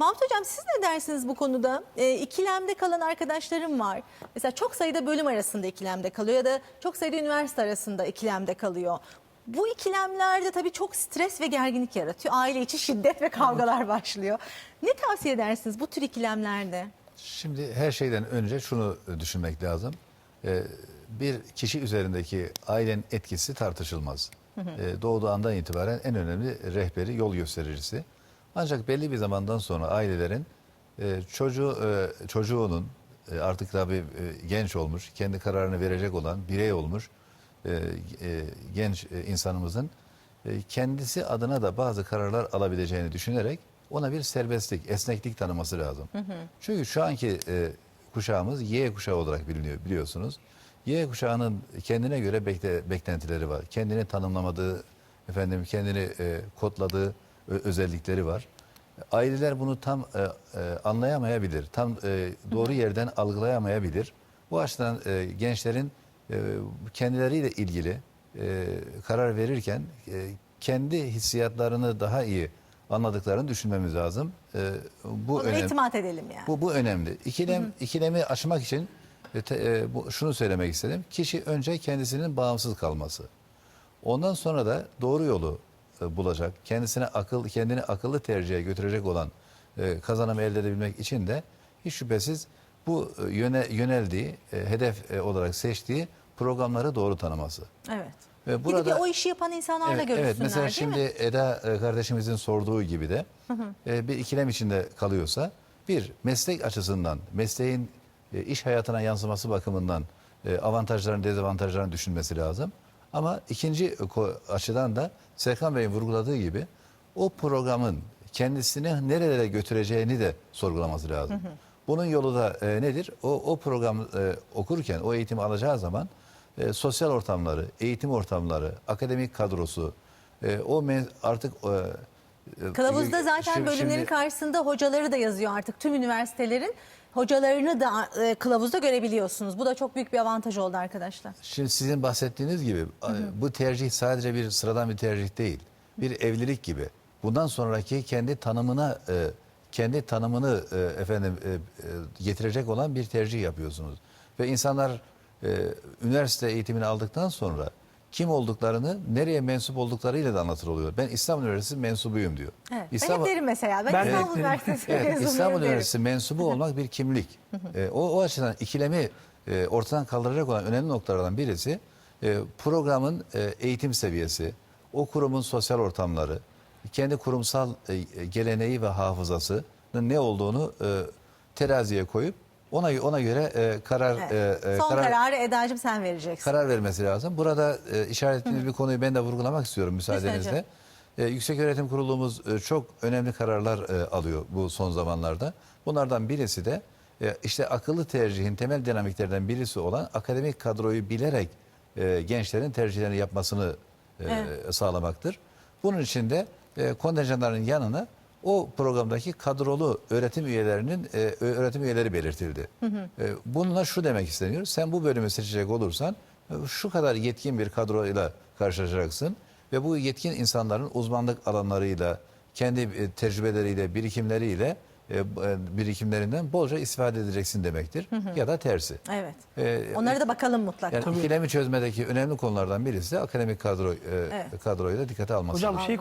Mahmut Hocam siz ne dersiniz bu konuda? E, ikilemde kalan arkadaşlarım var. Mesela çok sayıda bölüm arasında ikilemde kalıyor ya da çok sayıda üniversite arasında ikilemde kalıyor. Bu ikilemlerde tabii çok stres ve gerginlik yaratıyor. Aile içi şiddet ve kavgalar başlıyor. Ne tavsiye edersiniz bu tür ikilemlerde? Şimdi her şeyden önce şunu düşünmek lazım. Ee, bir kişi üzerindeki ailenin etkisi tartışılmaz. Ee, doğduğu andan itibaren en önemli rehberi, yol göstericisi. Ancak belli bir zamandan sonra ailelerin e, çocuğu e, çocuğunun e, artık tabii e, genç olmuş, kendi kararını verecek olan birey olmuş e, e, genç e, insanımızın e, kendisi adına da bazı kararlar alabileceğini düşünerek ona bir serbestlik, esneklik tanıması lazım. Çünkü şu anki e, kuşağımız Y kuşağı olarak biliniyor biliyorsunuz. Y kuşağının kendine göre bekle, beklentileri var. Kendini tanımlamadığı, efendim kendini e, kodladığı özellikleri var. Aileler bunu tam e, e, anlayamayabilir, tam e, doğru yerden algılayamayabilir. Bu açıdan e, gençlerin e, kendileriyle ilgili e, karar verirken e, kendi hissiyatlarını daha iyi anladıklarını düşünmemiz lazım. E, bu Ona önemli. itimat edelim yani. Bu, bu önemli. İkilem, ikilemi aşmak için e, te- e, bu, şunu söylemek istedim. Kişi önce kendisinin bağımsız kalması. Ondan sonra da doğru yolu bulacak. Kendisine akıl, kendini akıllı tercihe götürecek olan e, kazanımı elde edebilmek için de hiç şüphesiz bu e, yöne, yöneldiği, e, hedef e, olarak seçtiği programları doğru tanıması. Evet. Ve de bir o işi yapan insanlarla Evet, görüşsünler evet mesela şimdi mi? Eda e, kardeşimizin sorduğu gibi de e, bir ikilem içinde kalıyorsa bir meslek açısından mesleğin e, iş hayatına yansıması bakımından e, avantajlarını dezavantajlarını düşünmesi lazım. Ama ikinci açıdan da Serkan Bey'in vurguladığı gibi o programın kendisini nerelere götüreceğini de sorgulaması lazım. Bunun yolu da e, nedir? O, o program e, okurken, o eğitimi alacağı zaman e, sosyal ortamları, eğitim ortamları, akademik kadrosu, e, o artık e, Kılavuzda zaten şimdi- bölümlerin şimdi- karşısında hocaları da yazıyor artık tüm üniversitelerin. Hocalarını da e, kılavuzda görebiliyorsunuz. Bu da çok büyük bir avantaj oldu arkadaşlar. Şimdi sizin bahsettiğiniz gibi bu tercih sadece bir sıradan bir tercih değil. Bir evlilik gibi. Bundan sonraki kendi tanımına e, kendi tanımını e, efendim e, e, getirecek olan bir tercih yapıyorsunuz. Ve insanlar e, üniversite eğitimini aldıktan sonra kim olduklarını, nereye mensup olduklarıyla da anlatır oluyor. Ben İstanbul Üniversitesi mensubuyum diyor. Evet. İstanbul- Ben derim mesela. Ben, Ben İstanbul. Üniversitesi Evet, mezunuyum İstanbul derim. Üniversitesi mensubu olmak bir kimlik. E, o, o açıdan ikilemi e, ortadan kaldıracak olan önemli noktalardan birisi e, programın e, eğitim seviyesi, o kurumun sosyal ortamları, kendi kurumsal e, geleneği ve hafızasının ne olduğunu e, teraziye koyup ona ona göre e, karar Evet. e, e, Son karar kararı Eda'cığım sen vereceksin. karar vermesi lazım. Burada e, işaret ettiğiniz bir konuyu ben de vurgulamak istiyorum müsaadenizle. hocam. E, Yükseköğretim Kurulumuz e, çok önemli kararlar e, alıyor bu son zamanlarda. Bunlardan birisi de e, işte akıllı tercihin temel dinamiklerden birisi olan akademik kadroyu bilerek e, gençlerin tercihlerini yapmasını e, sağlamaktır. Bunun için de e, kontenjanların yanına o programdaki kadrolu öğretim üyelerinin e, öğretim üyeleri belirtildi. E, bununla şu demek isteniyor. Sen bu bölümü seçecek olursan e, şu kadar yetkin bir kadroyla karşılaşacaksın ve bu yetkin insanların uzmanlık alanlarıyla, kendi e, tecrübeleriyle, birikimleriyle e, birikimlerinden bolca istifade edeceksin demektir. Ya da tersi. Evet. E, Onlara da bakalım mutlaka. yani ikilemi çözmedeki önemli konulardan birisi de akademik kadro e, Evet. kadroyu da dikkate alması. Hocam şey